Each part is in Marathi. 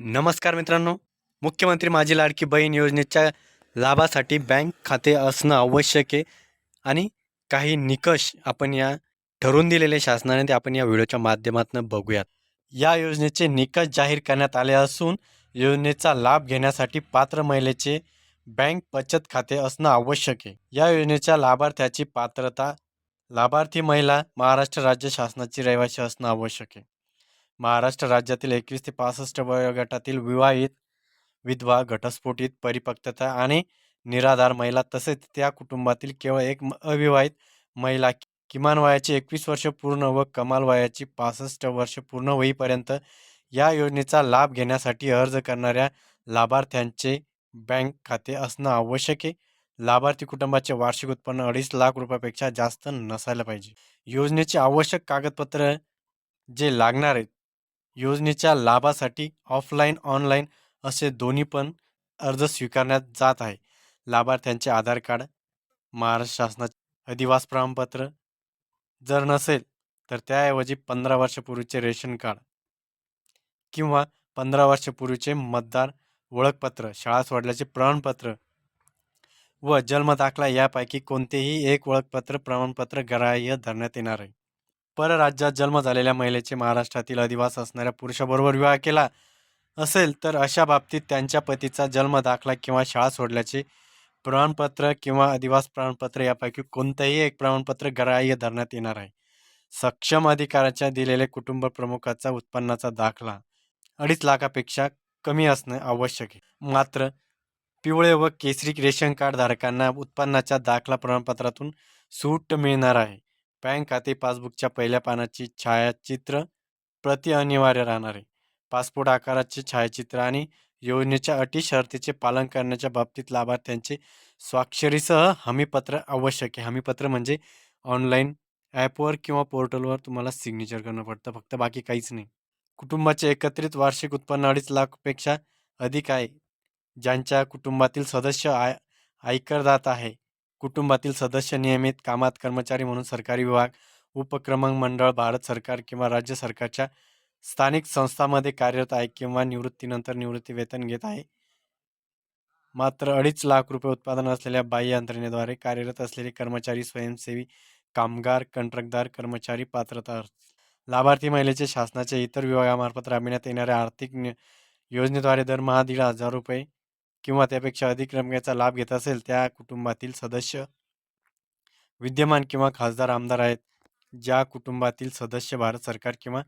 नमस्कार मित्रांनो. मुख्यमंत्री माझी लाडकी बहीण योजनेच्या लाभासाठी बँक खाते असणं आवश्यक आहे आणि काही निकष आपण या ठरवून दिलेले शासनाने ते आपण या व्हिडिओच्या माध्यमातून बघूयात. या योजनेचे निकष जाहीर करण्यात आले असून योजनेचा लाभ घेण्यासाठी पात्र महिलेचे बँक बचत खाते असणं आवश्यक आहे. या योजनेच्या लाभार्थ्याची पात्रता लाभार्थी महिला महाराष्ट्र राज्य शासनाची रहिवासी असणं आवश्यक आहे. महाराष्ट्र राज्यातील एकवीस ते पासष्ट वयोगटातील विवाहित विधवा घटस्फोटित परिपक्वता आणि निराधार महिला तसेच त्या कुटुंबातील केवळ एक म- अविवाहित महिला किमान वयाची एकवीस वर्ष पूर्ण व कमाल वयाची पासष्ट वर्ष पूर्ण होईपर्यंत या योजनेचा लाभ घेण्यासाठी अर्ज करणाऱ्या लाभार्थ्यांचे बँक खाते असणं आवश्यक आहे. लाभार्थी कुटुंबाचे वार्षिक उत्पन्न अडीच लाख रुपयापेक्षा जास्त नसायला पाहिजे. योजनेचे आवश्यक कागदपत्र जे लागणार आहेत योजनेच्या लाभासाठी ऑफलाईन ऑनलाईन असे दोन्ही पण अर्ज स्वीकारण्यात जात आहे. लाभार्थ्यांचे आधार कार्ड महाराष्ट्र शासनाचे अधिवास प्रमाणपत्र. जर नसेल तर त्याऐवजी पंधरा वर्षापूर्वीचे रेशन कार्ड किंवा पंधरा वर्षापूर्वीचे मतदार ओळखपत्र शाळा सोडल्याचे प्रमाणपत्र व जन्म दाखला यापैकी कोणतेही एक ओळखपत्र प्रमाणपत्र ग्राह्य धरण्यात येणार आहे. परराज्यात जन्म झालेल्या महिलेचे महाराष्ट्रातील अधिवास असणाऱ्या पुरुषाबरोबर विवाह केला असेल तर अशा बाबतीत त्यांच्या पतीचा जन्म दाखला किंवा शाळा सोडल्याचे प्रमाणपत्र किंवा अधिवास प्रमाणपत्र यापैकी कोणतंही एक प्रमाणपत्र ग्राह्य धरण्यात येणार आहे. सक्षम अधिकाऱ्याच्या दिलेले कुटुंब प्रमुखाचा उत्पन्नाचा दाखला अडीच लाखापेक्षा कमी असणं आवश्यक आहे. मात्र पिवळे व केसरी रेशन कार्ड धारकांना उत्पन्नाच्या दाखला प्रमाणपत्रातून सूट मिळणार आहे. बँक खाते पासबुकच्या पहिल्या पानाची छायाचित्र प्रति अनिवार्य राहणार. आहे पासपोर्ट आकाराचे छायाचित्र आणि योजनेच्या अटी शर्तीचे पालन करण्याच्या बाबतीत लाभार्थ्यांचे स्वाक्षरीसह हमीपत्र आवश्यक आहे. हमीपत्र म्हणजे ऑनलाईन ॲपवर किंवा पोर्टलवर तुम्हाला सिग्नेचर करणं पडतं. फक्त बाकी काहीच नाही. कुटुंबाचे एकत्रित वार्षिक उत्पन्न अडीच लाखपेक्षा अधिक आहे. ज्यांच्या कुटुंबातील सदस्य आय आयकरदाता आहे. कुटुंबातील सदस्य नियमित कामात कर्मचारी म्हणून सरकारी विभाग उपक्रमक मंडळ भारत सरकार किंवा राज्य सरकारच्या स्थानिक संस्थांमध्ये कार्यरत आहे किंवा निवृत्तीनंतर निवृत्ती वेतन घेत आहे. मात्र अडीच लाख रुपये उत्पादन असलेल्या बाह्य यंत्रणेद्वारे कार्यरत असलेले कर्मचारी स्वयंसेवी कामगार कंत्राटदार कर्मचारी पात्रता लाभार्थी महिलेचे शासनाच्या इतर विभागामार्फत राबविण्यात येणाऱ्या आर्थिक योजनेद्वारे दरमहा दीड हजार रुपये किंवा त्यापेक्षा अधिक रकमेचा लाभ घेत असेल त्या कुटुंबातील सदस्य विद्यमान किंवा खासदार आमदार आहेत ज्या कुटुंबातील सदस्य भारत सरकार किंवा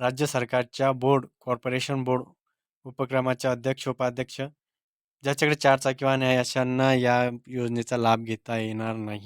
राज्य सरकारच्या बोर्ड कॉर्पोरेशन बोर्ड उपक्रमाच्या अध्यक्ष उपाध्यक्ष ज्याच्याकडे चार चाकी वाहने आहे अशांना या योजनेचा लाभ घेता येणार नाही.